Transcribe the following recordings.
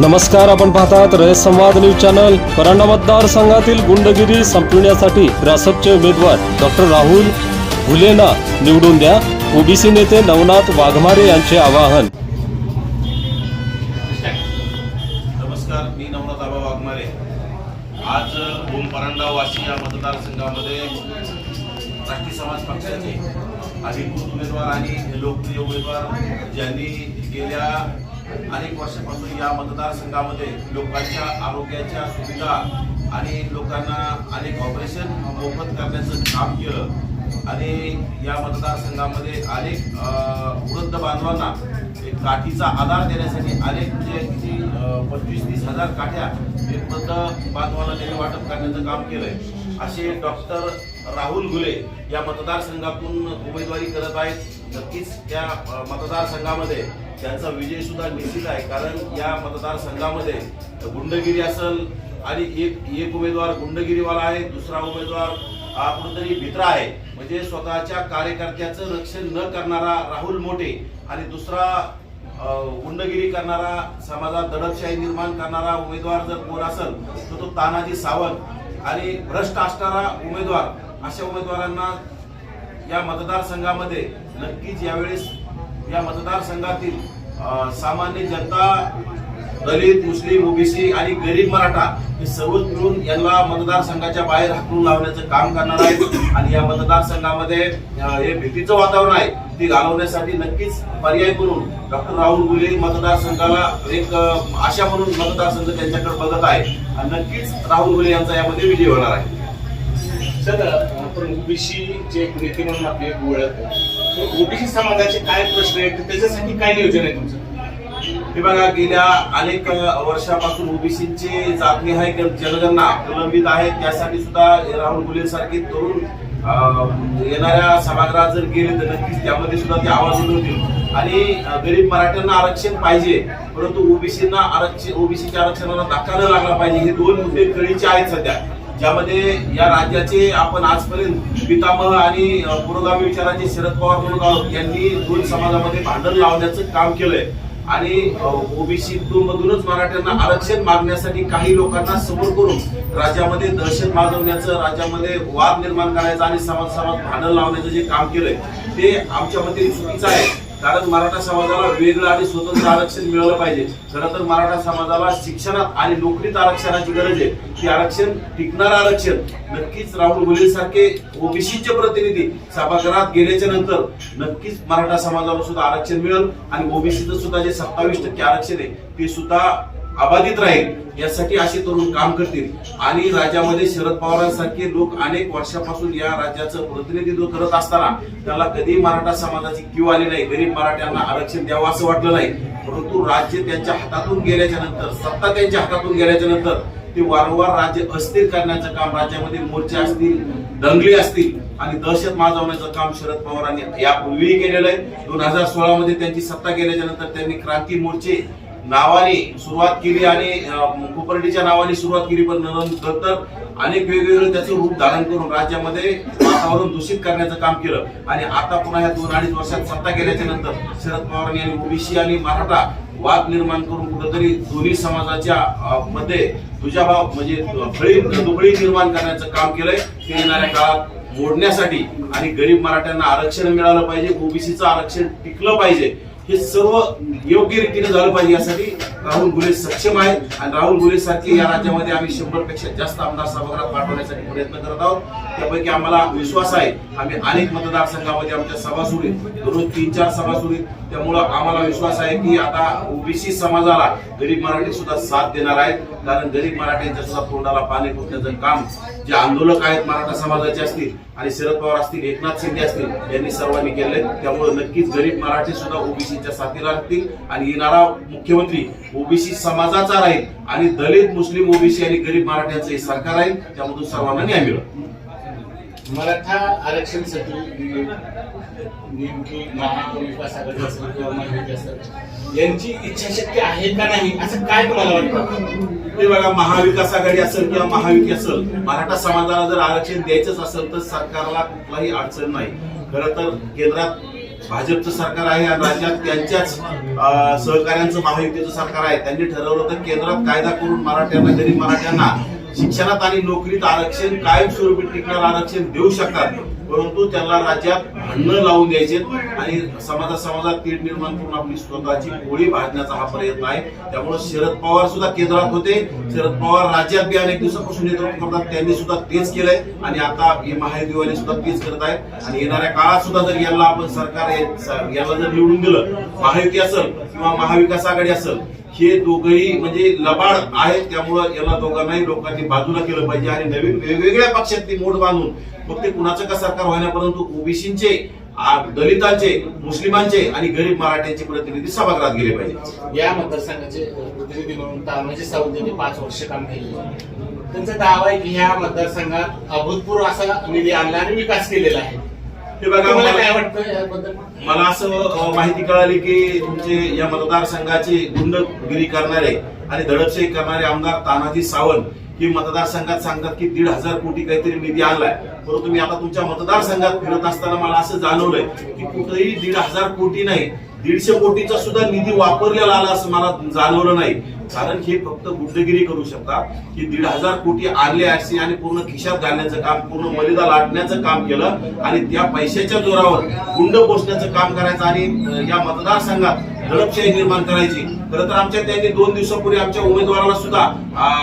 नमस्कार आपण पाहतात रयत संवाद न्यूज चॅनल. परांडा मतदारसंघातील गुंडगिरी संपविण्यासाठी रासपचे उमेदवार डॉक्टर राहुल घुलेना निवडून द्या. ओबीसी नेते नवनाथ वाघमारे यांचे आवाहन. नमस्कार मी नवनाथ आबा वाघमारे. आज ओम परांडा वाशी या मतदारसंघामध्ये राष्ट्रीय समाज पक्षाचे अधिकृत उमेदवार आणि लोकप्रिय उमेदवार ज्यांनी गेल्या अनेक वर्षापासून या मतदारसंघामध्ये लोकांच्या आरोग्याच्या सुविधा आणि लोकांना अनेक ऑपरेशन मोफत करण्याचं काम केलं. आणि या मतदारसंघामध्ये अनेक वृद्ध बांधवांना एक काठीचा आधार देण्यासाठी अनेक म्हणजे किती पंचवीस तीस हजार काठ्या हे वृद्ध बांधवांना त्यांनी वाटप करण्याचं काम केलंय. असे डॉक्टर राहुल घुले या मतदारसंघातून उमेदवारी करत आहेत. नक्कीच या मतदारसंघामध्ये त्यांचा विजय सुद्धा निश्चित आहे. कारण या मतदारसंघामध्ये गुंडगिरी असेल आणि एक एक उमेदवार गुंडगिरीवाला आहे दुसरा उमेदवार कुठेतरी भित्र आहे. म्हणजे स्वतःच्या कार्यकर्त्याचं रक्षण न करणारा राहुल मोठे आणि दुसरा गुंडगिरी करणारा समाजात दडपशाही निर्माण करणारा उमेदवार जर कोण असेल तर तो तानाजी सावंत आणि भ्रष्ट असणारा उमेदवार अशा उमेदवारांना या मतदारसंघामध्ये नक्कीच यावेळेस या मतदारसंघातील सामान्य जनता दलित मुस्लिम ओबीसी आणि गरीब मराठा हे सर्वच मिळून यांना मतदारसंघाच्या बाहेर हाकलून लावण्याचं काम करणार आहेत. आणि या मतदारसंघामध्ये हे भीतीचं वातावरण आहे ते घालवण्यासाठी नक्कीच पर्याय करून डॉक्टर राहुल गुले मतदारसंघाला एक आशा म्हणून मतदारसंघ त्यांच्याकडे बघत आहे. आणि नक्कीच राहुल गुले यांचा यामध्ये विजय होणार आहे. सर आपण ओबीसी चे एक नेते म्हणून आपली एक ओळख ओबीसी समाजाचे काय प्रश्न आहेत? त्याच्यासाठी काय नियोजन आहे तुमचं? हे बघा गेल्या अनेक वर्षापासून ओबीसीचे आहे जनगणना प्रलंबित आहे त्यासाठी सुद्धा राहुल गुले सारखे तरुण येणाऱ्या सभागृहात जर गेले तर नक्कीच त्यामध्ये सुद्धा ते आवाज उठवतील आणि गरीब मराठ्यांना आरक्षण पाहिजे परंतु ओबीसींना आरक्षण ओबीसीच्या आरक्षणाला धक्का न लागला पाहिजे हे दोन मुद्दे कळीचे आहेत सध्या. ज्यामध्ये या राज्याचे आपण आजपर्यंत पितामह आणि पुरोगामी विचाराचे शरद पवार म्हणून आहोत यांनी दोन समाजामध्ये भांडण लावण्याचं काम केलंय. आणि ओबीसी मधूनच मराठ्यांना आरक्षण मागण्यासाठी काही लोकांना समोर करून राज्यामध्ये दहशत माजवण्याचं राज्यामध्ये वाद निर्माण करायचं आणि समाज समाज भांडण लावण्याचं जे काम केलंय ते आमच्या मते चुकीचं आहे. कारण मराठा समाजाला वेगळं आणि स्वतंत्र आरक्षण मिळालं पाहिजे. खरं तर मराठा समाजाला शिक्षणात आणि नोकरीत आरक्षणाची गरज आहे. की आरक्षण टिकणारं आरक्षण. नक्कीच राहुल गुले सारखे ओबीसीचे प्रतिनिधी सभागृहात गेल्याच्यानंतर नक्कीच मराठा समाजाला सुद्धा आरक्षण मिळेल आणि ओबीसीचं सुद्धा जे सत्तावीस टक्के आरक्षण आहे ते सुद्धा अबाधित राहील यासाठी असे तरुण काम करतील. आणि राज्यामध्ये शरद पवारांसारखे लोक अनेक वर्षापासून या राज्याचं प्रतिनिधित्व करत असताना त्याला कधी मराठा समाजाची क्यू आली नाही गरीब मराठ्यांना आरक्षण द्यावं असं वाटलं नाही. परंतु राज्य त्यांच्या हातातून गेल्याच्यानंतर सत्ता त्यांच्या हातातून गेल्याच्यानंतर ते वारंवार राज्य अस्थिर करण्याचं काम राज्यामध्ये मोर्चे असतील दंगली असतील आणि दहशत माजवण्याचं काम शरद पवारांनी यापूर्वीही केलेलं आहे. दोन हजार सोळा मध्ये त्यांची सत्ता गेल्याच्यानंतर त्यांनी क्रांती मोर्चे नावाने सुरुवात केली आणि अं, कोपर्डीच्या नावाने सुरुवात केली पण नंतर अनेक वेगवेगळे त्याचं रूप धारण करून राज्यामध्ये वातावरण दूषित करण्याचं काम केलं. आणि आता पुन्हा ह्या दोन अडीच वर्षात सत्ता गेल्याच्यानंतर शरद पवार यांनी ओबीसी आणि मराठा वाद निर्माण करून कुठंतरी दोन्ही समाजाच्या मध्ये दुजाभाव म्हणजे फळी दुबळी निर्माण करण्याचं काम केलंय. ते येणाऱ्या काळात मोडण्यासाठी आणि गरीब मराठ्यांना आरक्षण मिळालं पाहिजे ओबीसीचं आरक्षण टिकलं पाहिजे. हे सर्व योग्य रीतीने झालं पाहिजे यासाठी राहुल गुले सक्षम आहेत आणि राहुल गुले सारखे या राज्यामध्ये आम्ही शंभरपेक्षा जास्त आमदार सभागृहात पाठवण्यासाठी प्रयत्न करत आहोत. त्यापैकी आम्हाला विश्वास आहे. आम्ही अनेक मतदारसंघामध्ये आमच्या सभा सुरू आहेत. दररोज तीन चार सभा सुरू आहेत. त्यामुळं आम्हाला विश्वास आहे की आता ओबीसी समाजाला गरीब मराठी सुद्धा साथ देणार आहेत. कारण गरीब मराठ्यांच्या सुद्धा तोंडाला पाणी पोचण्याचं काम जे आंदोलक आहेत मराठा समाजाचे असतील आणि शरद पवार असतील एकनाथ शिंदे असतील यांनी सर्वांनी केले. त्यामुळे नक्कीच गरीब मराठी सुद्धा ओबीसीच्या साथीला राहतील आणि येणारा मुख्यमंत्री ओबीसी समाजाचा राहील आणि दलित मुस्लिम ओबीसी आणि गरीब मराठ्यांचं हे सरकार राहील. त्यामधून सर्वांना न्याय मिळेल. मराठा आरक्षणासाठी नेमकी महाविकास आघाडी असेल किंवा महायुती असेल यांची इच्छाशक्ती आहे का नाही? असं काय तुम्हाला वाटतं? ते बघा महाविकास आघाडी असेल किंवा महायुती असेल मराठा समाजाला जर आरक्षण द्यायचंच असेल तर सरकारला कुठलाही अडचण नाही. खरं तर केंद्रात भाजपचं सरकार आहे आणि राज्यात त्यांच्याच सहकार्यांचं महायुतीचं सरकार आहे. त्यांनी ठरवलं तर केंद्रात कायदा करून मराठ्यांना गरीब मराठ्यांना शिक्षणात आणि नोकरीत आरक्षण कायमस्वरूपी टिकणार आरक्षण देऊ शकतात. परंतु त्यांना राज्यात भांडणं लावून द्यायचे आणि समाजात समाजात तीड निर्माण करून आपली स्वतःची गोळी भाजण्याचा हा प्रयत्न आहे. त्यामुळे शरद पवार सुद्धा केंद्रात होते. शरद पवार राज्यात बी अनेक दिवसापासून नेतृत्व करतात. त्यांनी सुद्धा तेच केलंय आणि आता हे महायुतीवाले सुद्धा तेच करत आहेत. आणि येणाऱ्या काळात सुद्धा जर याला आपण सरकार याला जर निवडून दिलं महायुती असेल किंवा महाविकास आघाडी असेल हे दोघही म्हणजे लबाड आहेत त्यामुळं याला दोघांनाही लोकांनी बाजूला केलं पाहिजे आणि नवीन वेगवेगळ्या पक्षात ती मोठ बांधून मग ते कुणाचं का सरकार होईना परंतु ओबीसींचे दलितांचे मुस्लिमांचे आणि गरीब मराठ्यांचे प्रतिनिधी सभागृहात गेले पाहिजे. या मतदारसंघाचे प्रतिनिधी म्हणून तानाजी सावंत यांनी पाच वर्ष काम केले त्यांचा दावा आहे की ह्या मतदारसंघात अभूतपूर्व असा निधी आणला आणि विकास केलेला आहे. हे बघा तुम्हाला काय मला- वाटतं याबद्दल? मला असं अ, माहिती कळाली की तुमचे या मतदारसंघाचे गुंडगिरी करणारे आणि दडपशाही करणारे आमदार तानाजी सावंत हे मतदारसंघात सांगतात की दीड हजार कोटी काहीतरी निधी आणलाय. परंतु मी आता तुमच्या मतदारसंघात फिरत असताना मला असं जाणवलंय की कुठेही दीड हजार कोटी नाही. दीडशे कोटीचा सुद्धा निधी वापरलेला आला असं मला जाणवलं नाही. कारण हे फक्त गुंडगिरी करू शकतात की दीड हजार कोटी आणले असे आणि पूर्ण खिशात घालण्याचं काम पूर्ण मलिदा लाटण्याचं काम केलं आणि त्या पैशाच्या जोरावर गुंड पोचण्याचं काम करायचं आणि या मतदारसंघात दडपशाही निर्माण करायची. खरं तर आमच्या त्यांनी दोन दिवसापूर्वी आमच्या उमेदवाराला सुद्धा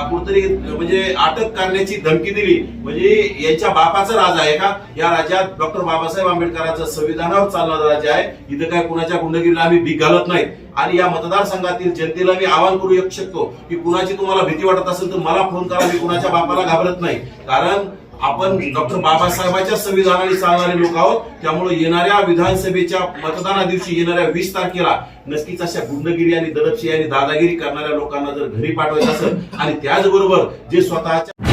कुठतरी म्हणजे अटक करण्याची धमकी दिली. म्हणजे यांच्या बापाचं राज आहे का? या राज्यात डॉक्टर बाबासाहेब आंबेडकरांचं संविधानावर चालणारं राज्य आहे. इथं काय कुणाच्या गुंडगिरीला आम्ही भीक घालत नाही. आणि या मतदारसंघातील जनतेला मी आवाहन करू शकतो की कुणाची तुम्हाला भीती वाटत असेल तर मला फोन करा मी कुणाच्या बापाला घाबरत नाही. कारण आपण डॉक्टर बाबासाहेबांच्या संविधानाने चालणारे लोक आहोत. त्यामुळे येणाऱ्या विधानसभेच्या मतदाना दिवशी येणाऱ्या वीस तारखेला नक्कीच अशा गुंडगिरी आणि दडपशी आणि दादागिरी करणाऱ्या लोकांना जर घरी पाठवायचं असेल आणि त्याचबरोबर जे स्वतःच्या